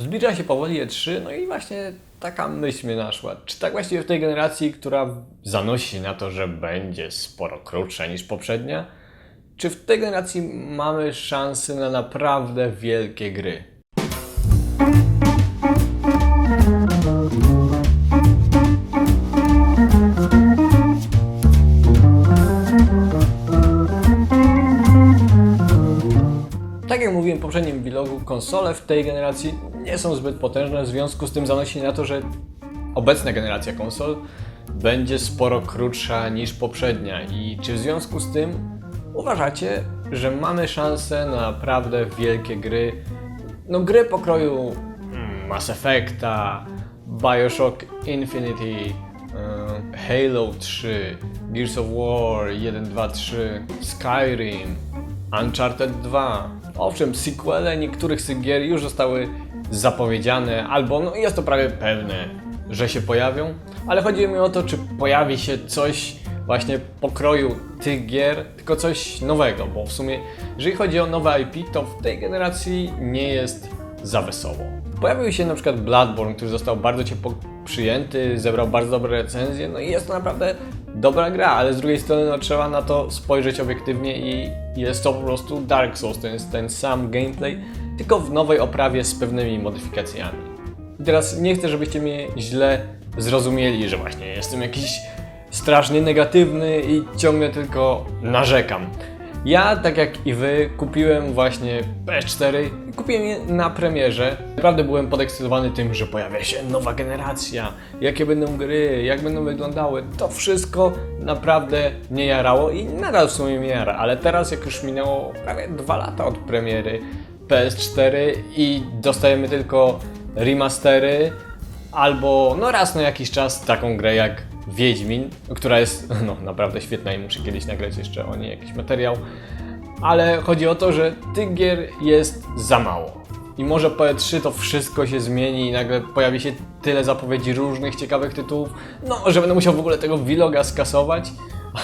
Zbliża się powoli E3, no i właśnie taka myśl mnie naszła. Czy tak właściwie w tej generacji, która zanosi na to, że będzie sporo krótsza niż poprzednia, czy w tej generacji mamy szansę na naprawdę wielkie gry? Tak jak mówiłem w poprzednim vlogu, konsole w tej generacji nie są zbyt potężne, w związku z tym zanosi na to, że obecna generacja konsol będzie sporo krótsza niż poprzednia. I czy w związku z tym uważacie, że mamy szansę na naprawdę wielkie gry? No gry pokroju mm, Mass Effecta, Bioshock Infinity, y, Halo 3, Gears of War 1, 2, 3, Skyrim, Uncharted 2. Owszem, sequele niektórych z gier już zostały zapowiedziane, albo no jest to prawie pewne, że się pojawią, ale chodzi mi o to, czy pojawi się coś właśnie pokroju tych gier, tylko coś nowego, bo w sumie, jeżeli chodzi o nowe IP, to w tej generacji nie jest za wesoło. Pojawił się na przykład Bloodborne, który został bardzo ciepło przyjęty, zebrał bardzo dobre recenzje, no i jest to naprawdę dobra gra, ale z drugiej strony no, trzeba na to spojrzeć obiektywnie i jest to po prostu Dark Souls, to jest ten sam gameplay, tylko w nowej oprawie z pewnymi modyfikacjami. I teraz nie chcę, żebyście mnie źle zrozumieli, że właśnie jestem jakiś strasznie negatywny i ciągle tylko narzekam. Ja, tak jak i wy, kupiłem właśnie PS4 i kupiłem je na premierze. Naprawdę byłem podekscytowany tym, że pojawia się nowa generacja, jakie będą gry, jak będą wyglądały. To wszystko naprawdę mnie jarało i nadal w sumie mnie jara, ale teraz jak już minęło prawie dwa lata od premiery PS4 i dostajemy tylko remastery albo no raz na jakiś czas taką grę jak Wiedźmin, która jest no, naprawdę świetna i muszę kiedyś nagrać jeszcze o niej jakiś materiał. Ale chodzi o to, że tych gier jest za mało. I może po E3 to wszystko się zmieni i nagle pojawi się tyle zapowiedzi różnych ciekawych tytułów, no że będę musiał w ogóle tego vloga skasować,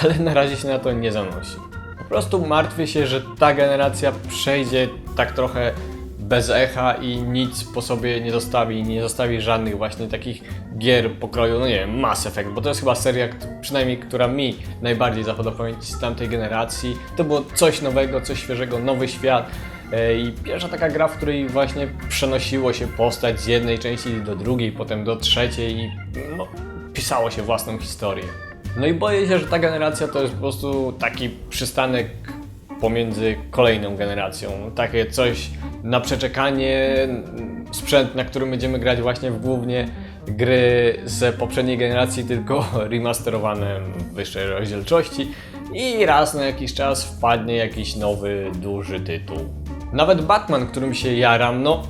ale na razie się na to nie zanosi. Po prostu martwię się, że ta generacja przejdzie tak trochę bez echa i nic po sobie nie zostawi, nie zostawi żadnych właśnie takich gier pokroju, no nie wiem, Mass Effect, bo to jest chyba seria, przynajmniej która mi najbardziej zapadła pamięć z tamtej generacji. To było coś nowego, coś świeżego, nowy świat. E, I pierwsza taka gra, w której właśnie przenosiło się postać z jednej części do drugiej, potem do trzeciej i no, pisało się własną historię. No i boję się, że ta generacja to jest po prostu taki przystanek pomiędzy kolejną generacją. Takie coś na przeczekanie, sprzęt, na którym będziemy grać właśnie w głównie gry z poprzedniej generacji, tylko remasterowane w wyższej rozdzielczości i raz na jakiś czas wpadnie jakiś nowy, duży tytuł. Nawet Batman, którym się jaram, no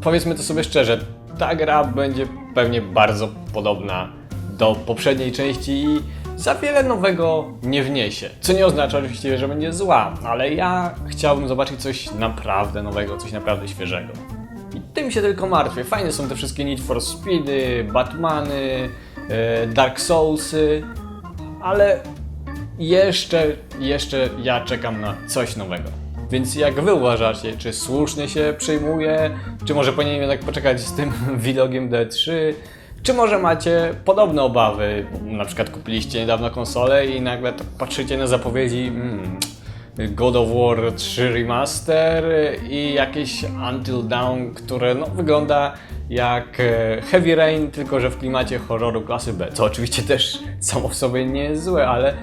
powiedzmy to sobie szczerze, ta gra będzie pewnie bardzo podobna do poprzedniej części i za wiele nowego nie wniesie. Co nie oznacza oczywiście, że będzie zła, ale ja chciałbym zobaczyć coś naprawdę nowego, coś naprawdę świeżego. I tym się tylko martwię. Fajne są te wszystkie Need for Speedy, Batmany, e, Dark Soulsy, ale jeszcze, jeszcze ja czekam na coś nowego. Więc jak wy uważacie, czy słusznie się przyjmuje, czy może powinienem jednak poczekać z tym vlogiem D3, czy może macie podobne obawy, na przykład kupiliście niedawno konsolę i nagle tak patrzycie na zapowiedzi mm, God of War 3 Remaster i jakieś Until Dawn, które no, wygląda jak e, Heavy Rain, tylko że w klimacie horroru klasy B, co oczywiście też samo w sobie nie jest złe, ale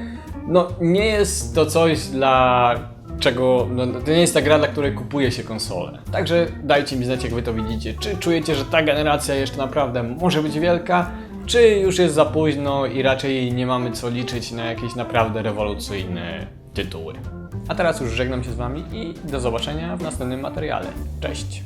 no nie jest to coś dla czego, no, to nie jest ta gra, dla której kupuje się konsolę. Także dajcie mi znać, jak wy to widzicie. Czy czujecie, że ta generacja jeszcze naprawdę może być wielka, czy już jest za późno i raczej nie mamy co liczyć na jakieś naprawdę rewolucyjne tytuły. A teraz już żegnam się z wami i do zobaczenia w następnym materiale. Cześć!